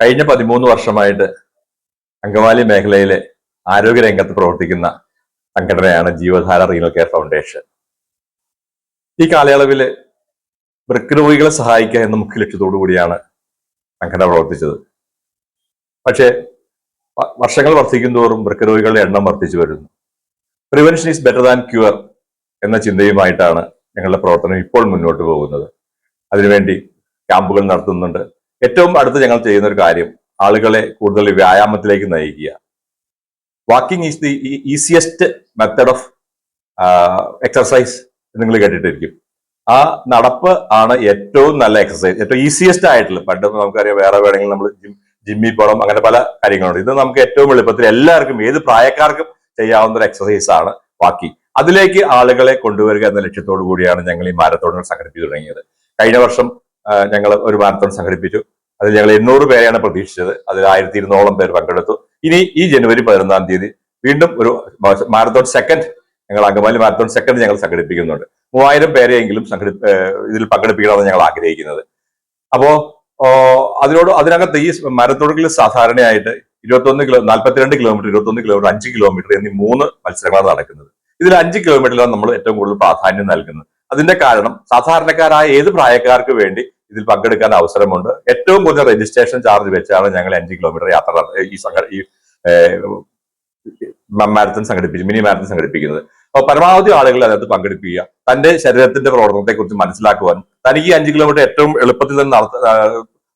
കഴിഞ്ഞ പതിമൂന്ന് വർഷമായിട്ട് അങ്കമാലി മേഖലയിലെ ആരോഗ്യ രംഗത്ത് പ്രവർത്തിക്കുന്ന സംഘടനയാണ് ജീവധാര റീനൽ കെയർ ഫൗണ്ടേഷൻ ഈ കാലയളവിൽ വൃക്ക് രോഗികളെ സഹായിക്കുക എന്ന മുഖ്യ ലക്ഷ്യത്തോടു കൂടിയാണ് സംഘടന പ്രവർത്തിച്ചത്. പക്ഷേ വർഷങ്ങൾ വർദ്ധിക്കും തോറും രോഗികളുടെ എണ്ണം വർദ്ധിച്ചു വരുന്നു. Prevention is better than cure എന്ന ചിന്തയുമായിട്ടാണ് ഞങ്ങളുടെ പ്രവർത്തനം ഇപ്പോൾ മുന്നോട്ട് പോകുന്നത്. അതിനുവേണ്ടി ക്യാമ്പുകൾ നടത്തുന്നുണ്ട്. ഏറ്റവും അടുത്ത് ഞങ്ങൾ ചെയ്യുന്ന ഒരു കാര്യം ആളുകളെ കൂടുതൽ വ്യായാമത്തിലേക്ക് നയിക്കുക. Walking is the easiest method of exercise നിങ്ങൾ കേട്ടിട്ടിരിക്കും. ആ നടപ്പ് ആണ് ഏറ്റവും നല്ല എക്സസൈസ് ഏറ്റവും ഈസിയസ്റ്റ് ആയിട്ടുള്ള പണ്ട് നമുക്കറിയാം വേറെ വേണമെങ്കിൽ നമ്മൾ ജിം ജിമ്മിൽ പോകണം അങ്ങനെ പല കാര്യങ്ങളുണ്ട്. ഇത് നമുക്ക് ഏറ്റവും എളുപ്പത്തിൽ എല്ലാവർക്കും ഏത് പ്രായക്കാർക്കും ചെയ്യാവുന്ന ഒരു എക്സസൈസ് ആണ് വാക്കിംഗ് അതിലേക്ക് ആളുകളെ കൊണ്ടുവരിക എന്ന ലക്ഷ്യത്തോടു കൂടിയാണ് ഞങ്ങൾ ഈ മാരത്തോണുകൾ സംഘടിപ്പിച്ചു തുടങ്ങിയത്. കഴിഞ്ഞ വർഷം ഞങ്ങൾ ഒരു മാരത്തോൺ സംഘടിപ്പിച്ചു. അതിൽ ഞങ്ങൾ എണ്ണൂറ് പേരെയാണ് പ്രതീക്ഷിച്ചത്. അതിൽ ആയിരത്തി ഇരുന്നൂറോളം പേർ പങ്കെടുത്തു. ഇനി ഈ ജനുവരി പതിനൊന്നാം തീയതി വീണ്ടും ഒരു മാരത്തോൺ സെക്കൻഡ് ഞങ്ങൾ അങ്കമാലി മാരത്തോൺ സെക്കൻഡ് ഞങ്ങൾ സംഘടിപ്പിക്കുന്നുണ്ട്. മൂവായിരം പേരെയെങ്കിലും സംഘടി ഇതിൽ പങ്കെടുപ്പിക്കണമെന്ന് ഞങ്ങൾ ആഗ്രഹിക്കുന്നത്. അപ്പോ അതിനോട് അതിനകത്ത് ഈ മരത്തോടുകളിൽ സാധാരണയായിട്ട് ഇരുപത്തൊന്ന് കിലോ നാൽപ്പത്തിരണ്ട് കിലോമീറ്റർ ഇരുപത്തൊന്ന് കിലോമീറ്റർ അഞ്ച് കിലോമീറ്റർ എന്നീ മൂന്ന് മത്സരങ്ങളാണ് നടക്കുന്നത്. ഇതിൽ അഞ്ച് കിലോമീറ്ററിലാണ് നമ്മൾ ഏറ്റവും കൂടുതൽ പ്രാധാന്യം നൽകുന്നത്. അതിന്റെ കാരണം സാധാരണക്കാരായ ഏത് പ്രായക്കാർക്ക് വേണ്ടി ഇതിൽ പങ്കെടുക്കാൻ അവസരമുണ്ട്. ഏറ്റവും കുറഞ്ഞ രജിസ്ട്രേഷൻ ചാർജ് വെച്ചാണ് ഞങ്ങൾ അഞ്ച് കിലോമീറ്റർ യാത്ര ഈ സംഘ ഈ മാരത്തൺ സംഘടിപ്പിച്ചു മിനി മാരത്തൺ സംഘടിപ്പിക്കുന്നത്. അപ്പോൾ പരമാവധി ആളുകൾ അതിനകത്ത് പങ്കെടുപ്പിക്കുക തന്റെ ശരീരത്തിന്റെ പ്രവർത്തനത്തെ കുറിച്ച് മനസ്സിലാക്കുവാൻ തനിക്ക് അഞ്ച് കിലോമീറ്റർ ഏറ്റവും എളുപ്പത്തിൽ തന്നെ നടത്ത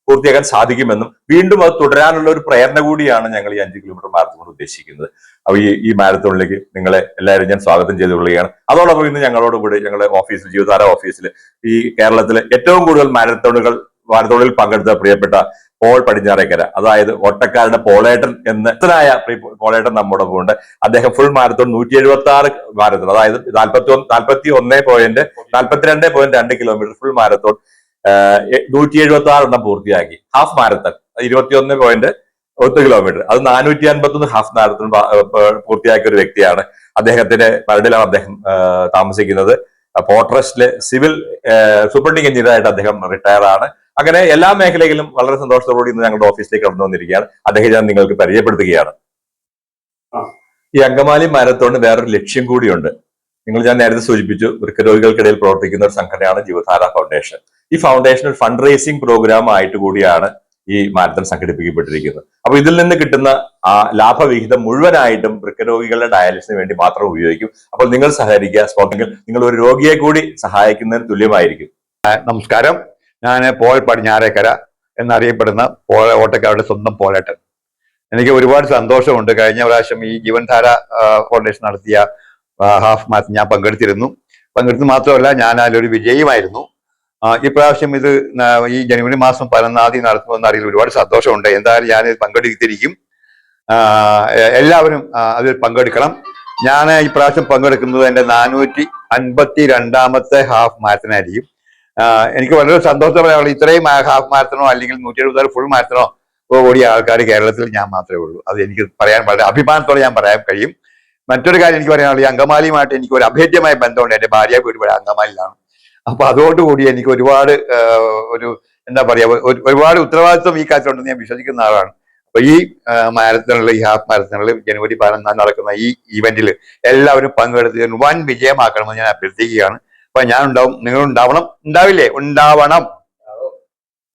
പൂർത്തിയാക്കാൻ സാധിക്കുമെന്നും വീണ്ടും അത് തുടരാനുള്ള ഒരു പ്രേരണ കൂടിയാണ് ഞങ്ങൾ ഈ അഞ്ച് കിലോമീറ്റർ മാരത്തോൺ ഉദ്ദേശിക്കുന്നത്. അപ്പോൾ ഈ ഈ മാരത്തോണിലേക്ക് നിങ്ങളെ എല്ലാവരും ഞാൻ സ്വാഗതം ചെയ്തു കൊള്ളുകയാണ് അതോടൊപ്പം ഇന്ന് ഞങ്ങളോട് കൂടി ഞങ്ങളുടെ ഓഫീസിൽ ജീവധാര ഓഫീസിൽ ഈ കേരളത്തിലെ ഏറ്റവും കൂടുതൽ മാരത്തോണുകൾ മാരത്തോണിൽ പങ്കെടുത്ത പ്രിയപ്പെട്ട പോൾ പടിഞ്ഞാറേക്കര അതായത് ഒട്ടക്കാരുടെ പോളേട്ടൻ എന്ന പോളേട്ടൻ നമ്മുടെ ഉണ്ട്. അദ്ദേഹം ഫുൾ മാരത്തോൺ നൂറ്റി എഴുപത്തി ആറ് മാരത്തോൺ അതായത് നാൽപ്പത്തി നാൽപ്പത്തി ഒന്ന് പോയിന്റ് നാൽപ്പത്തിരണ്ട് പോയിന്റ് രണ്ട് കിലോമീറ്റർ ഫുൾ മാരത്തോൺ നൂറ്റി എഴുപത്തി ആറ് എണ്ണം പൂർത്തിയാക്കി. ഹാഫ് മാരത്തൺ ഇരുപത്തിയൊന്ന് പോയിന്റ് ഒത്ത് കിലോമീറ്റർ അത് നാനൂറ്റി അൻപത്തി ഒന്ന് ഹാഫ് മാരത്തൺ പൂർത്തിയാക്കിയ ഒരു വ്യക്തിയാണ് അദ്ദേഹത്തിന്റെ മരടിലാണ് അദ്ദേഹം താമസിക്കുന്നത്. പോർട്രസ്റ്റിലെ സിവിൽ സൂപ്രണ്ടിംഗ് എഞ്ചിനീയറായിട്ട് അദ്ദേഹം റിട്ടയർ ആണ് അങ്ങനെ എല്ലാ മേഖലയിലും വളരെ സന്തോഷത്തോടുകൂടി ഇന്ന് ഞങ്ങളുടെ ഓഫീസിലേക്ക് കടന്നു വന്നിരിക്കുകയാണ്. അദ്ദേഹം ഞാൻ നിങ്ങൾക്ക് പരിചയപ്പെടുത്തുകയാണ്. ഈ അങ്കമാലി മാരത്തോണിന് വേറൊരു ലക്ഷ്യം കൂടിയുണ്ട്. നിങ്ങൾ ഞാൻ നേരത്തെ സൂചിപ്പിച്ചു വൃക്കരോഗികൾക്കിടയിൽ പ്രവർത്തിക്കുന്ന ഒരു സംഘടനയാണ് ജീവധാര ഫൗണ്ടേഷൻ. ഈ ഫൗണ്ടേഷൻ ഒരു ഫണ്ട് റേസിംഗ് പ്രോഗ്രാം ആയിട്ട് കൂടിയാണ് ഈ മാരത്തൺ സംഘടിപ്പിക്കപ്പെട്ടിരിക്കുന്നത്. അപ്പൊ ഇതിൽ നിന്ന് കിട്ടുന്ന ആ ലാഭവിഹിതം മുഴുവനായിട്ടും വൃക്കരോഗികളുടെ ഡയാലിസിന് വേണ്ടി മാത്രം ഉപയോഗിക്കും. അപ്പോൾ നിങ്ങൾ സഹകരിക്കുക സ്പോട്ടെങ്കിൽ നിങ്ങൾ ഒരു രോഗിയെ കൂടി സഹായിക്കുന്നതിന് തുല്യമായിരിക്കും. നമസ്കാരം. ഞാൻ പോൾ പടിഞ്ഞാറേക്കര എന്നറിയപ്പെടുന്ന പോൾ ഓട്ടക്കാരുടെ സ്വന്തം പോലേട്ടൻ എനിക്ക് ഒരുപാട് സന്തോഷമുണ്ട്. കഴിഞ്ഞ പ്രാവശ്യം ഈ ജീവൻധാര ഫൗണ്ടേഷൻ നടത്തിയ ഹാഫ് മാരത്തൺ ഞാൻ പങ്കെടുത്തിരുന്നു. പങ്കെടുത്തു മാത്രമല്ല ഞാൻ അതിലൊരു വിജയിയുമായിരുന്നു. ആ, ഇപ്രാവശ്യം ഇത് ഈ ജനുവരി മാസം പതിനൊന്നാം തീയതി നടത്തുമെന്ന് അറിയില്ല ഒരുപാട് സന്തോഷമുണ്ട്. എന്തായാലും ഞാൻ പങ്കെടുത്തിരിക്കും. എല്ലാവരും അതിൽ പങ്കെടുക്കണം. ഞാൻ ഇപ്രാവശ്യം പങ്കെടുക്കുന്നത് എന്റെ നാനൂറ്റി അൻപത്തി രണ്ടാമത്തെ ഹാഫ് മാരത്തനായിരിക്കും എനിക്ക് വളരെ സന്തോഷം പറയാനുള്ളത് ഇത്രയും ഹാഫ് മാരത്തണോ അല്ലെങ്കിൽ നൂറ്റി എഴുപത് ഫുൾ മാരത്തണോ ഓടിയ ആൾക്കാർ കേരളത്തിൽ ഞാൻ മാത്രമേ ഉള്ളൂ. അത് എനിക്ക് പറയാൻ വളരെ അഭിമാനത്തോടെ ഞാൻ പറയാൻ കഴിയും. മറ്റൊരു കാര്യം എനിക്ക് പറയാനുള്ളത് ഈ അങ്കമാലിയുമായിട്ട് എനിക്ക് ഒരു അഭേദ്യമായ ബന്ധമുണ്ട്. എന്റെ ഭാര്യ വീട് ഇവിടെ അങ്കമാലിയിലാണ്. അപ്പൊ അതോടുകൂടി എനിക്ക് ഒരുപാട് ഒരു എന്താ പറയാ ഒരു- ഒരുപാട് ഉത്തരവാദിത്വം ഈ കാര്യത്തിലുണ്ടെന്ന് ഞാൻ വിശ്വസിക്കുന്ന ആളാണ്. അപ്പൊ ഈ മാരത്തണിൽ ഈ ഹാഫ് മാരത്തണിൽ ജനുവരി പതിനൊന്നാം നടക്കുന്ന ഈ ഇവന്റിൽ എല്ലാവരും പങ്കെടുത്ത് വൻ വിജയമാക്കണമെന്ന് ഞാൻ അഭ്യർത്ഥിക്കുകയാണ്. അപ്പൊ ഞാൻ ഉണ്ടാവും നിങ്ങൾ ഉണ്ടാവണം ഉണ്ടാവില്ലേ? ഉണ്ടാവണം.